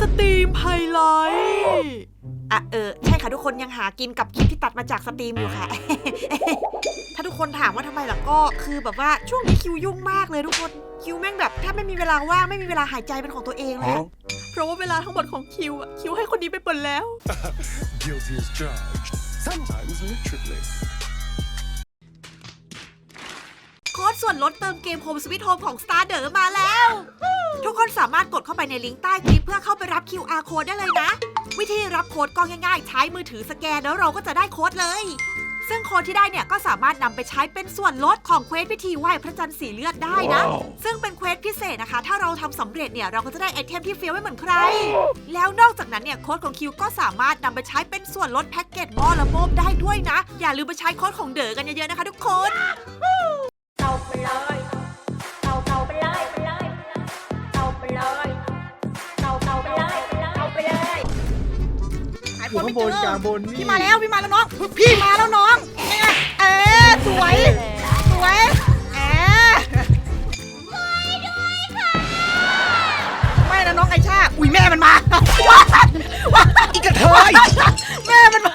สตรีมไฮไลท์อะเออใช่ค่ะทุกคนยังหากินกับคลิปที่ตัดมาจากสตรีมอยู่ค่ะ ถ้าทุกคนถามว่าทำไมล่ะก็คือแบบว่าช่วงนี้คิวยุ่งมากเลยทุกคนคิวแม่งแบบแทบไม่มีเวลาว่างไม่มีเวลาหายใจเป็นของตัวเองเลยอะเพราะว่าเวลาทั้งหมดของคิวอะคิวให้คนนี้ไปหมดแล้ว Guilty as charged. Sometimes literally. ดส่วนลดเติมเกม Home Sweet Home ของ Star เดอมาแล้ว ทุกคนสามารถกดเข้าไปในลิงก์ใต้คลิปเพื่อเข้าไปรับ QR code ได้เลยนะ วิธีรับโค้ดก็ง่ายๆ ใช้มือถือสแกนแล้วเราก็จะได้โค้ดเลย ซึ่งโค้ดที่ได้เนี่ยก็สามารถนำไปใช้เป็นส่วนลดของเควสพิธีไหว้พระจันทร์สีเลือดได้นะว้าวซึ่งเป็นเควสพิเศษนะคะ ถ้าเราทำสำเร็จเนี่ยเราก็จะได้ไอเทมที่เฟี้ยวไม่เหมือนใคร แล้วนอกจากนั้นเนี่ยโค้ดของคิวก็สามารถนำไปใช้เป็นส่วนลดแพ็กเกจหม้อละโมบได้ด้วยนะ อย่าลืมไปใช้โค้ดของเด๋อกันเยอะๆนะคะทุกคน อยู่ข้างบนกลางบนนี่ พี่มาแล้วพี่มาแล้วน้อง พี่มาแล้วน้องนี่ไงเออสวย สวยเออไม่นะน้องไอชา อุ้ยแม่มันมาว้ายว้ายอีกกระเทยแม่มันมา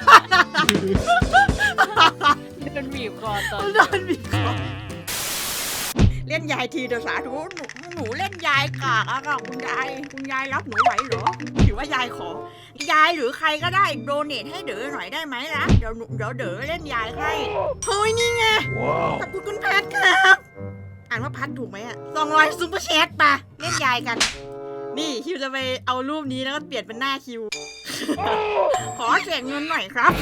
เดินบีบคอตอน โดนบีบคอเล่นยายทีเดี๋ยวสาธุ หนูหนูเล่นยายกากอะค่ะคุณยาย คุณยายรับหนูไหวเหรอหรือว่ายายขอ ยายหรือใครก็ได้โดเนทให้เด๋อหน่อยได้ไหมล่ะ เดี๋ยวหนูเดี๋ยวเด๋อเล่นยายให้เฮ้ยนี่ไง Wow. ขอบคุณคุณแพทครับ อ่านว่าพัดถูกไหมอะสองร้อยซุปเปอร์แชทปะเล่นยายกัน นี่คิวจะไปเอารูปนี้แล้วก็เปลี่ยนเป็นหน้าคิว ขอเสียเงินหน่อยครับ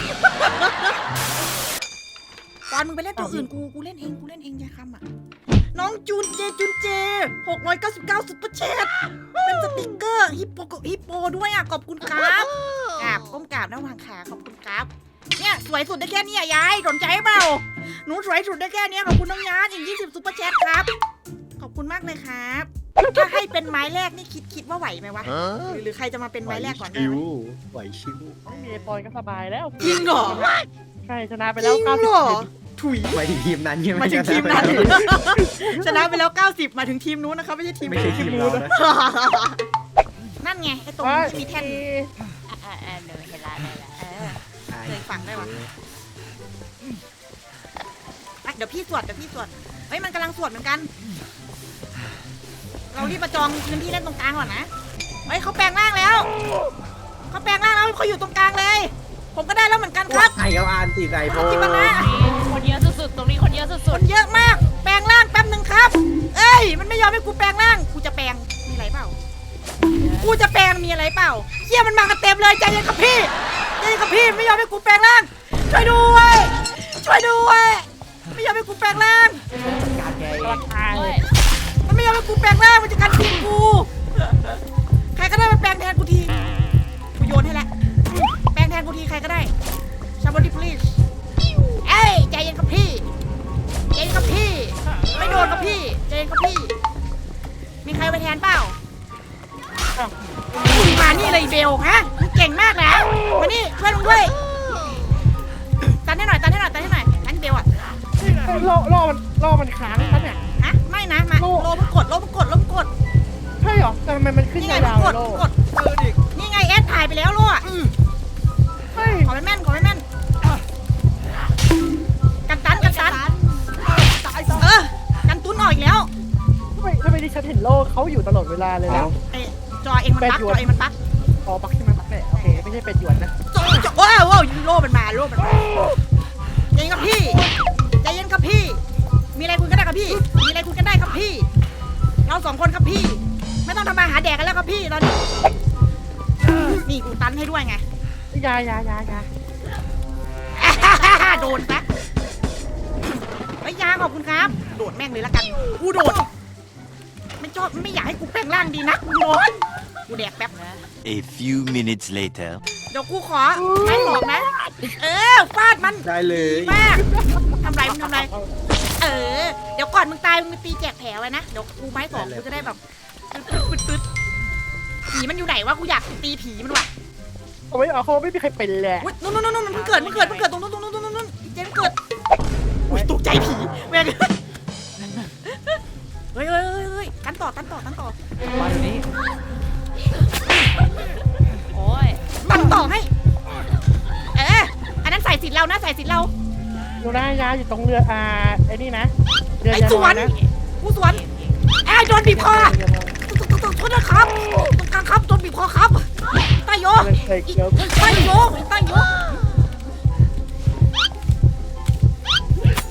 ตอนมึงไปเล่นตัวอื่นกู กูเล่นเอง กูเล่นเองยายคำอะ น้องจูนเจจูนเจ 699ซุปเปอร์แชทเป็นสติกเกอร์ฮิปโปฮิปโปด้วยอะขอบคุณครับกราบก้มกราบนะวางขาขอบคุณครับ เนี่ยสวยสุดได้แค่เนี้ยยายสนใจเปล่า หนูสวยสุดได้แค่เนี้ยขอบคุณน้องยานอีก 20ซุปเปอร์แชทครับ ขอบคุณมากเลยครับถ้าให้เป็นไม้แรกนี่คิดคิดว่าไหวไหมวะ Huh? หรือหรือใครจะมาเป็นไหวไม้แรกก่อนได้ชิไหมวไหวชิวไม่มีไอปอนก็สบายแล้วจริงเหรอใช่ชนะไปจแล้วริงเก้าเหสิร บอทีมถุยไปถึงทีมนั้นใช่ไหม มาถึงทีมนั้น ชนะไปแล้ว 90 มาถึงทีมนู้นนะครับไม่ใช่ทีมไม่ใช่ทีมเรานะ นั่นไงไอ้ตรงนี้ที่มีแท่นอ่าอ่าเดินเห็นละเลยละเออ เคยฟังได้วะอะเดี๋ยวพี่สวดเดี๋ยวพี่สวดเฮ้ยมันกำลังสวดเหมือนกัน เรารีบประจองพื้นที่เล่นตรงกลางก่อนนะเฮ้ยเขาแปลงร่างแล้วเขาแปลงร่างแล้วเขาอยู่ตรงกลางเลย ผมก็ได้แล้วเหมือนกันครับไอเอาอ่านตีไก่โบจิบนะคนเยอะ อะสุคดนเยอะมาก แปลงร่างแป๊บหนึ่งครับ เอ้ย มันไม่ยอมให้กูแปลงร่าง กูจะแปลง มีอะไรเปล่า กูจะแปลง มีอะไรเปล่าเฮียมันมากันเต็มเลยใจเย็นกับพี่ใจเย็นกับพี่ ไม่ยอมให้กูแปลงร่าง ช่วยด้วย ช่วยด้วย ไม่ยอมให้กูแปลงร่าง การแกๆราคาเฮ้ยมันไม่ยอมให้กูแปลงร่าง มันจะกันทีกู ใครก็ได้มาแปลงแทนกูที กูโยนให้แล้วแปลงแทนกูทีใครก็ได้ somebody please เเลยเบลฮะมึงเก่งมากนะมานี่ช่วยมึงด้วยตันให้หน่อยตันให้หน่อยตันให้หน่อยตันเบลอะโล่โล่มันโล่มันค้างปะเนี่ย ฮะไม่นะมาโล่โลมึงกดโลมึงกดโลมึงกดใช่เหรอแต่ทำไมมันขึ้นนี่ไงยาวมึงๆกเลดยโล่มึงกดนี่ไงแอดถ่ายไปแล้วโลอะอืมเฮ้ยขอไม่แม่นขอไม่แม่นกันตันกันตันเออกันตุ้นออกอีกแล้วทำไมทำไมดิฉันเห็นโล่เขาอยู่ตลอดเวลาเลยนะ เอ้ยจอเองมันบั๊กแปดหยจวนอเองมันบั๊ก อ๋อบักที่มันบักเนี่ยโอเคไม่ใช่เป็นหยวนนะจอจอว้าวว้าวโลมันมาโลมันมาใจเย็นกับพี่ใจเย็นกับพี่ มีอะไรคุยกันได้กับพี่ มีอะไรคุยกันได้กับพี่ เราสองคนครับพี่ ไม่ต้องทำมาหาแดกกันแล้วครับพี่ตอนนี้นี่กูตันให้ด้วยไงยายายายาโดนปะไอ้ยยาขอบคุณครับ โดดแม่งเลยละกัน กูโดดไม่ชอบไม่อยากให้กูแปลงร่างดีนักกูโดน กูแดกแป๊บ A few minutes later. เดี๋ยวกูขอไม้สองนะ เออฟาดมันได้เลยมากทำไรมึงทำไร เออ เดี๋ยวก่อนมึงตายมึงไปตีแจกแผลไว้นะ เดี๋ยวกูไม้สองกูจะได้แบบปึ๊ดปึ๊ดปึ๊ดผีมันอยู่ไหนวะกูอยากตีผีมันว่ะเขาไม่เอาเขาไม่มีใครเป็นแหละอุ๊ยนู่นนู่นนู่นมันเพิ่งเกิดมันเกิดมันเกิดตรงนู้นตรงนู้นตรงนู้นตรงนู้นเจมส์เกิดอุ้ยตกใจผีแม่ง นะยาอยู่ตรงเรืออ่าไอ้นี่นะเรือไอ้ยาสวนนะกูสวนไอ้โดนบีบคอโทษนะครับตรงกลางครับโดนบีบคอครับใต้โยเรือเรือเกี่ยวใต้โยใต้โย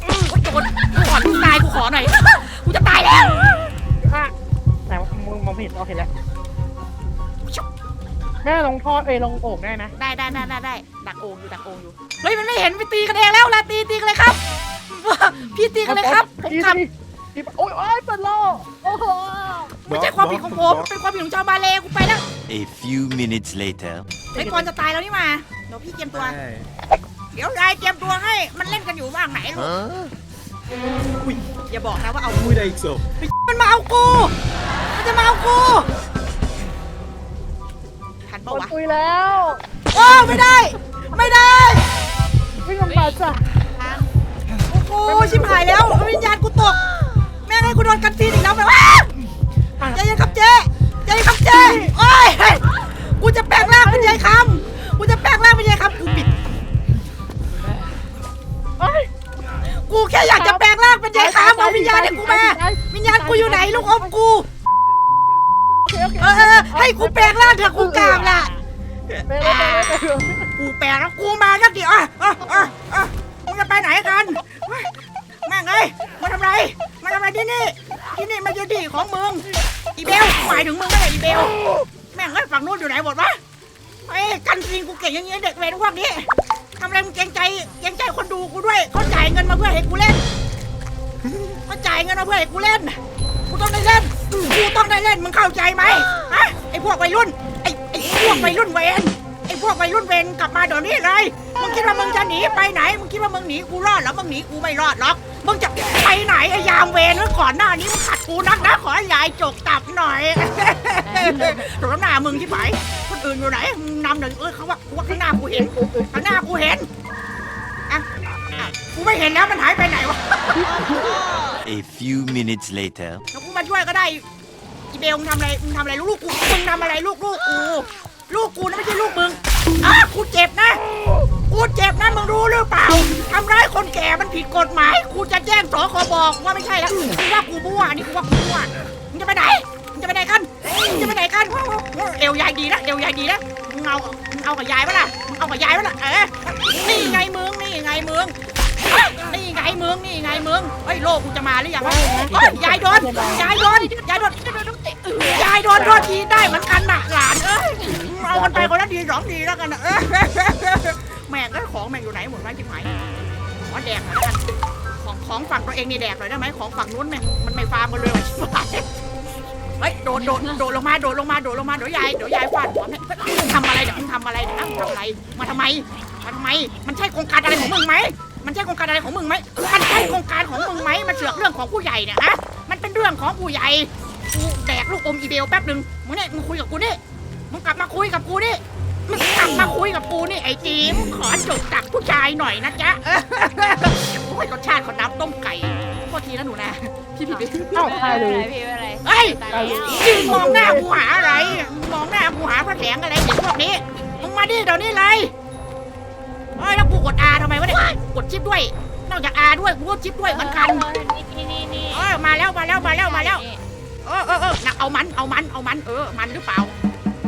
โอ๊ยโดนก่อนกูตายกูขอหน่อยกูจะตายแล้ว อะไหนมึงมองไม่เห็นโอเคแล้ว แม่ลงท่อเอ้ยลงโอ่งได้นะได้ได้ได้ได้ได้ดักโอ่งอยู่ดักโอ่งอยู่เฮ้ยมันไม่เห็นไปตีกันเองแล้วลาตีตีกันเลยครับ พี่ตีกันเลยครับผมตีทำตีตีโอ้ยโอ้ยเปิดโลโอ้โหไม่ใช่ความผิดของผมเป็นความผิดของชาวบาเลกูไปแล้ว A few minutes later. ไอ้ยก่อนจะตายแล้วนี่มาเดี๋ยวพี่เตรียมตัวใช่เดี๋ยวยายเตรียมตัวให้มันเล่นกันอยู่ว่างไหนลูกอุ้ยอย่าบอกนะว่าเอาอุ้ยได้อีกศพมันมาเอากูมันจะมาเอากูทันหม ปะดวะตุยแล้วโอ้ไม่ได้ ไม่ได้วิ่งลงมาจ้ะโอ้โหชิบหายแล้ววิญญาณกูตก แม่งให้กูโดนกันซีนอีกแล้วแบบว่าใจเย็นครับเจ๊ใจเย็นครับเจ๊โอ้ยกูจะแปลงร่างเป็นยายคำกูจะแปลงร่างเป็นยายคำกูปิดเอ้ยกูแค่อยากจะแปลงร่างเป็นยายคำเอาวิญญาณให้กูมาวิญญาณกูอยู่ไหนลูกอมกู โอเคโอเคเออเออให้กูแปลงร่างเถอะกูกลางล่ะไปเลยไปเลยไปเลยกูแปลงแล้วกูมาแล้วดิอะอะอะอะมึงจะไปไหนกันเฮ้ยแม่งเอ้ยมาทำไรมาทำไรที่นี่ที่นี่ไม่ใช่ที่ของมึงอีเบลหมายถึงมึงไม่ใช่อีเบลแม่งเอ้ยฝั่งนู้นอยู่ไหนหมดวะไอ้ยกันซิงกูเก่งอย่างงี้เด็กเวรพวกนี้ทำอะไรมึงเกรงใจเกรงใจคนดูกูด้วยเขาจ่ายเงินมาเพื่อให้กูเล่นเขาจ่ายเงินมาเพื่อให้กูเล่นกูต้องได้เล่น กูต้องได้เล่นมึงเข้าใจไหมฮะไอพวกวัยรุ่นไอไอพวกวัยรุ่นเวรไอพวกวัยรุ่นเวรกลับมาเดี๋ยวนี้เลยมึงคิดว่ามึงจะหนีไปไหนมึงคิดว่ามึงหนีกูรอดแล้วมึงหนีกูไม่รอดหรอกมึงจะไปไหนไอยามเวรเมื่อก่อนหน้านี้มึงขัดกูนักนะขอให้ยายจกตับหน่อยตรงหน้ามึงที่ไหนคนอื่นอยู่ไหนมึงนำหน่อยเออเขาว่าว่าข้างหน้ากูเห็นข้างหน้ากูเห็นอะอะกูไม่เห็นแล้วมันหายไปไหนวะ A few minutes later. ช่วยก็ได้อีเบลมึงทำอะไรมึงทำอะไรลูกกูมึงทำอะไรลูกลูกกูลูกกูนะไม่ใช่ลูกมึงอะกูเจ็บนะกูเจ็บนะมึงรู้หรือเปล่าทำร้ายคนแก่มันผิดกฎหมายกูจะแจ้งสคบอกว่าไม่ใช่แล้วกูว่ากูมั่วอันนี่กูว่ากูมั่วมึงจะไปไหนมึงจะไปไหนกันมึงจะไปไหนกันเอวยายดีนะเอวยายดีนะมึงเอามึงเอากับยายปะล่ะมึงเอากับยายปะล่ะเออนี่ไงมึงนี่ไงมึง นี่ไงมึงนี่ไงมึงเฮ้ยโลกกูจะมาหรือยังวะเฮ้ยยายโดนยายโดนยายโดนยายโดนโทษทีได้เหมือนกันน่ะหลานเอ้ยเอากันไปคนละดีสองดีแล้วกันนะเออแม่งก็ของแม่งอยู่ไหนหมดวะจิ๋มหายขอแดกหน่อยแล้วกันของของฝั่งตัวเองนี่แดกหน่อยได้ไหมของฝั่งนู้นแม่งมันไม่ฟาร์มกันเลยว่ะชิบหายเฮ้ยโดดโดดโดดลงมาโดดลงมาโดดลงมาเดี๋ยวยายเดี๋ยวยายฟาดหัวแม่งมึงทำอะไรเนี่ยมึงทำอะไรเนี่ยมึงทำอะไรมาทำไมมาทำไมมันใช่โครงการอะไรของมึงไหม มันใช่โครงการอะไรของมึงไหมมันใช่โครงการของมึงไหมมันเสือกเรื่องของผู้ใหญ่เนี่ยฮะ มันเป็นเรื่องของผู้ใหญ่ กูแดกลูกอมอีเบลแป๊บหนึ่งมึงเนี่ยมึงคุยกับกูนี่ มึงกลับมาคุยกับกูนี่ มึงกลับมาคุยกับกูนี่ไอ้จีมขอจบจากผู้ชายหน่อยนะจ๊ะ โอ้ยรสชาติของน้ำต้มไก่โทษทีนะหนูนะ พี่ผิดไปเอ้าตายเลยเฮ้ยยืนมองหน้ากูหาอะไรมึงมองหน้ากูหาพระแสงอะไรเด็กพวกนี้ มึงมาดิเดี๋ยวนี้เลยเฮ้ยแล้วกูก ดอาทำไมวะเนี่ยกดชิปด้วย นอกจากอาด้วยกูก็ชิปด้วยเหมือนกันนี่นี่นี่เออมาแล้วมาแล้วมาแล้วมาแล้ว เออเออเออนะเอามันเอามันเอามันเออมันหรือเปล่า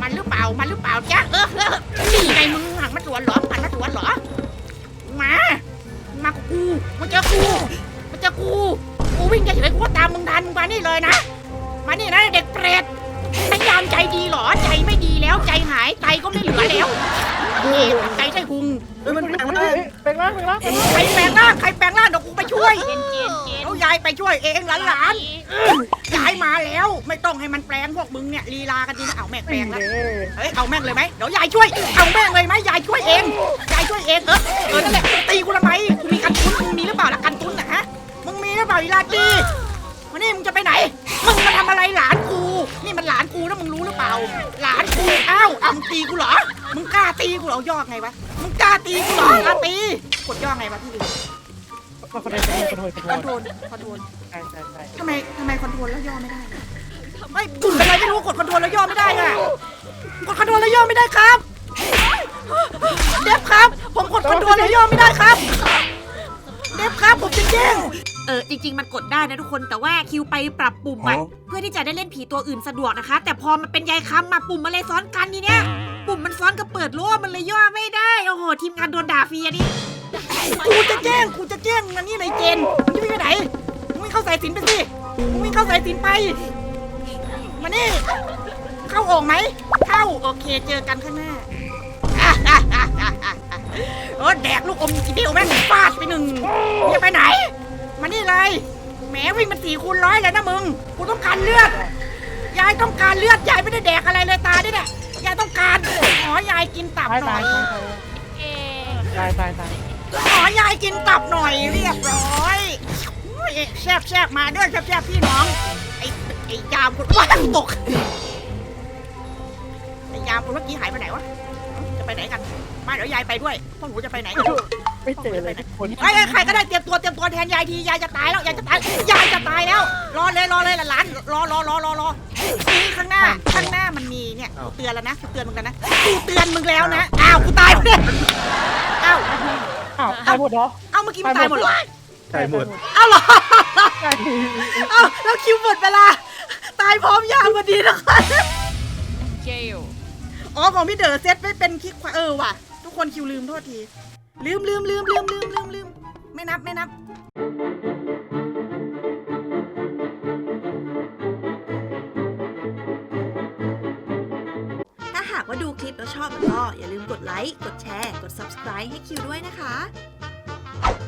มันหรือเปล่ามันหรือเปล่าจ๊ะเออเออนี่ไงมึงหันมาสวนเหรอหันมาสวนเหรอมา มากับกูมาเจอกูมาเจอกูกูวิ่งเฉยๆกูก็ตามมึงทันมึงมานี่เลยนะ มานี่นะเด็กเปรตพยายามใจดีเหรอใจไม่ดีแล้วใจหายใจก็ไม่เหลือแล้วนี่ใจใช่พุงเฮ้ยมัน แปลงเฮ้ร่างยเป็นร่างเป็นร่างเป็นร่างใครแปลงร่างใครแปลงร่างเดี๋ยวกูไปช่วยเกนเกนเกนเอายายไปช่วยเองหลานๆยายมาแล้วไม่ต้องให้มันแปลงพวกมึงเนี่ยลีลากันดีนะเอาแม่งแปลงแล้วเฮ้ยเอาแม่งเลยไหมเดี๋ยวยายช่วย เอาแม่งเลยไหมยายช่วยเองยายช่วยเองเออเออนั่นแหละตีกูทำไมกูมีกันตุ้นมึงมีหรือเปล่าล่ะกันตุ้นน่ะฮะมึงมีหรือเปล่าอีลาจีวันนี้มึงจะไปไหนมึงมาทำอะไรหลานกู นี่มันหลานกูนะมึงรู้หรือเปล่า หลานกูอ้าวอ่ำตีกูเหรอ มึงกล้าตีกูเหรอย่อไงวะ มึงกล้าตีกูเหรอกล้าตี กดย่อไงวะพี่ดูคอนโทรลคอนโทรลคอนโทรลคอนโทรลคอนโทรลใช่ใช่ใช่ทำไมทำไมคอนโทรลแล้วย่อไม่ได้ไม่ปุ่นเป็นไรไม่รู้กดคอนโทรลแล้วย่อไม่ได้อะกดคอนโทรลแล้วย่อไม่ได้ครับ เดฟครับ ผมกดคอนโทรลแล้วย่อไม่ได้ครับ เดฟครับผมจะแจ้ง เออจริง ๆ มันกดได้นะทุกคนแต่ว่าคิวไปปรับปุ่มใหม่เพื่อที่จะได้เล่นผีตัวอื่นสะดวกนะคะ แต่พอมันเป็นยายคำมาปุ่มมันเลยซ้อนกันนี่เนี่ยปุ่มมันซ้อนกับเปิดโล่มันเลยย่อไม่ได้โอ้โหทีมงานโดนด่าฟรีอันนี้กูจะแจ้งกูจะแจ้งอันนี้นายเจนมึงจะวิ่งไปไหนมึงวิ่งเข้าสายสินไปสิมึงวิ่งเข้าสายสินไปมานี่เข้าโอ่งไหมเข้าโอเคเจอกันข้างหน้าเออแดกลูกอมอีเดียวแม่งฟาดไปหนึ่งอย่าไปไหน มานี่เลยแหมวิ่งมาสี่คูณร้อยเลยนะมึง กูต้องการเลือด ยายต้องการเลือด ยายไม่ได้แดกอะไรเลยตาดิเนี่ย ยายต้องการขอยายกินตับตายหน่ตาอยยตายตายตายขอยายกินตับหน่อยเรียบร้อยอุ้ยแซบแซบมาเด้อแซบแซบพี่น้อง ไอ้ไอ้ยามคนว้างตก ไอ้ยามคนเมื่อกี้หายไปไหนวะ จะไปไหนกัน มาเดี๋ยวยายไปด้วยพวกหนูจะไปไหนกัน ไม่เจอเลยทุกคนไอ้ยใครก็ได้เตรียมตัวเตรียมตัวแทนยายทียายจะตายแล้วยายจะตายยายจะตายแล้ว รอเลยรอเลยหลานๆรอรอรอรอรอนี่ข้างหน้าข้างหน้ามันมีเนี่ยกูเตือนแล้วนะกูเตือนมึงแล้วนะกูเตือนมึงแล้วนะอ้าวกูตายไปเนี่ยอ้าวอ้าวตายหมดเหรอเอ้าเมื่อกี้มันตายหมดเหรอใช่หมดเอ้าเหรอใช่เอ้าแล้วคิวหมดเวลาตายพร้อมยามพอดีนะคะอ๋อของพี่เด๋อเซตไม่เป็นคลิกขวาเออว่ะ ทุกคนคิวลืมโทษที ลืมลืมลืมลืมลืมลืมลืมไม่นับไม่นับ ถ้าหากว่าดูคลิปแล้วชอบแล้วก็อย่าลืมกดไลค์ กดแชร์ กด subscribe ให้คิวด้วยนะคะ